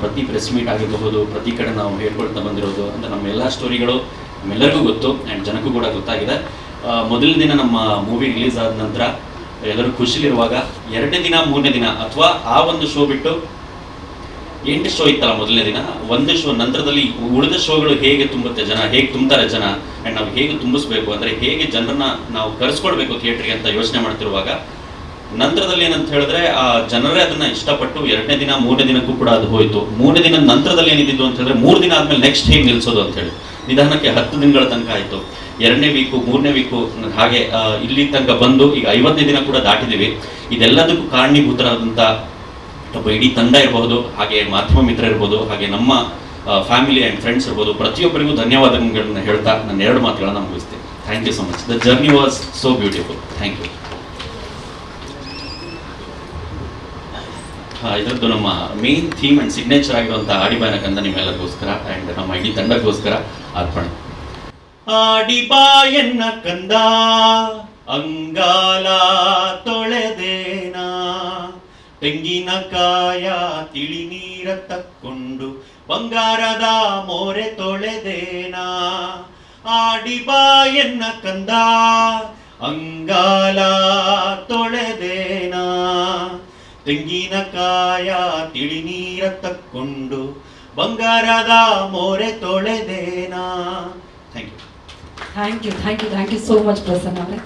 ಪ್ರತಿ press meet ಆಗಿರಬಹುದು, ಪ್ರತಿ ಕಡೆ ನಾವು ಹೇಳ್ಕೊಳ್ತಾ ಬಂದಿರೋದು ಅಂದರೆ ನಮ್ಮ ಎಲ್ಲ ಸ್ಟೋರಿಗಳು ನಮ್ಮೆಲ್ಲರಿಗೂ ಗೊತ್ತು ಆ್ಯಂಡ್ ಜನಕ್ಕೂ ಕೂಡ ಗೊತ್ತಾಗಿದೆ. ಮೊದಲ ದಿನ ನಮ್ಮ ಮೂವಿ ರಿಲೀಸ್ ಆದ ನಂತರ ಎಲ್ಲರೂ ಖುಷಿಲಿರುವಾಗ ಎರಡನೇ ದಿನ, ಮೂರನೇ ದಿನ ಅಥವಾ ಆ ಒಂದು ಶೋ ಬಿಟ್ಟು ಎಂಟು ಶೋ ಇತ್ತಲ್ಲ ಮೊದಲನೇ ದಿನ, ಒಂದು ಶೋ ನಂತರದಲ್ಲಿ ಉಳಿದ ಶೋಗಳು ಹೇಗೆ ತುಂಬುತ್ತೆ ಜನ, ಹೇಗೆ ತುಂಬ್ತಾರೆ ಜನ ಆ್ಯಂಡ್ ನಾವು ಹೇಗೆ ತುಂಬಿಸ್ಬೇಕು, ಅಂದರೆ ಹೇಗೆ ಜನರನ್ನ ನಾವು ಕರೆಸ್ಕೊಳ್ಬೇಕು ಥಿಯೇಟ್ರಿಗೆ ಅಂತ ಯೋಚನೆ ಮಾಡ್ತಿರುವಾಗ ನಂತರದಲ್ಲಿ ಏನಂತ ಹೇಳಿದ್ರೆ, ಆ ಜನರೇ ಅದನ್ನ ಇಷ್ಟಪಟ್ಟು ಎರಡನೇ ದಿನ, ಮೂರನೇ ದಿನಕ್ಕೂ ಕೂಡ ಅದು ಹೋಯಿತು. ಮೂರನೇ ದಿನ ನಂತರದಲ್ಲಿ ಏನಿದ್ದು ಅಂತ ಹೇಳಿದ್ರೆ, ಮೂರು ದಿನ ಆದ್ಮೇಲೆ ನೆಕ್ಸ್ಟ್ ಹೇಗೆ ನಿಲ್ಸೋದು ಅಂತ ಹೇಳಿ. ನಿಧಾನಕ್ಕೆ ಹತ್ತು ದಿನಗಳ ತನಕ ಆಯಿತು. ಎರಡನೇ ವೀಕು ಮೂರನೇ ವೀಕು ಹಾಗೆ ಇಲ್ಲಿ ತನಕ ಬಂದು ಈಗ ಐವತ್ತನೇ ದಿನ ಕೂಡ ದಾಟಿದ್ದೀವಿ. ಇದೆಲ್ಲದಕ್ಕೂ ಕಾರಣೀಭೂತರಾದಂಥ ಒಬ್ಬ ಇಡೀ ತಂಡ ಇರಬಹುದು ಹಾಗೆ ಮಾಧ್ಯಮ ಮಿತ್ರ ಇರ್ಬೋದು, ಹಾಗೆ ನಮ್ಮ ಫ್ಯಾಮಿಲಿ ಆ್ಯಂಡ್ ಫ್ರೆಂಡ್ಸ್ ಇರ್ಬೋದು. ಪ್ರತಿಯೊಬ್ಬರಿಗೂ ಧನ್ಯವಾದಗಳನ್ನ ಹೇಳ್ತಾ ನನ್ನ ಎರಡು ಮಾತುಗಳನ್ನು ಮುಗಿಸ್ತೀನಿ. Thank you so much the journey was so beautiful thank you ಇದರದ್ದು ನಮ್ಮ ಮೇನ್ ಥೀಮ್ ಅಂಡ್ ಸಿಗ್ನೇಚರ್ ಆಗಿರುವಂಥ ಆಡಿಬಾಯನ ಕಂದ ನಿಮ್ಮೆಲ್ಲರಿಗೋಸ್ಕರ ಆ್ಯಂಡ್ ನಮ್ಮ ಇಡೀ ತಂಡಕ್ಕೋಸ್ಕರ ಅರ್ಪಣೆ. ಆಡಿಬಾಯನ್ನ ಕಂದ, ಅಂಗಾಲ ತೊಳೆದೇನಾ? ತೆಂಗಿನಕಾಯ ತಿಳಿ ನೀರ ತಕ್ಕೊಂಡು, ಬಂಗಾರದ ಮೋರೆ ತೊಳೆದೇನಾ? ಆಡಿಬಾಯನ್ನ ಕಂದ, ಅಂಗಾಲ ತೊಳೆದೇನಾ? ತೆಂಗಿನಕಾಯ ತಿಳಿ ನೀರ ತಕ್ಕೊಂಡು ಬಂಗಾರದ ಮೋರೆ ತೊಳೆದೇನಾ? Thank you thank you thank you thank you so much Prasanna ಅವರೇ.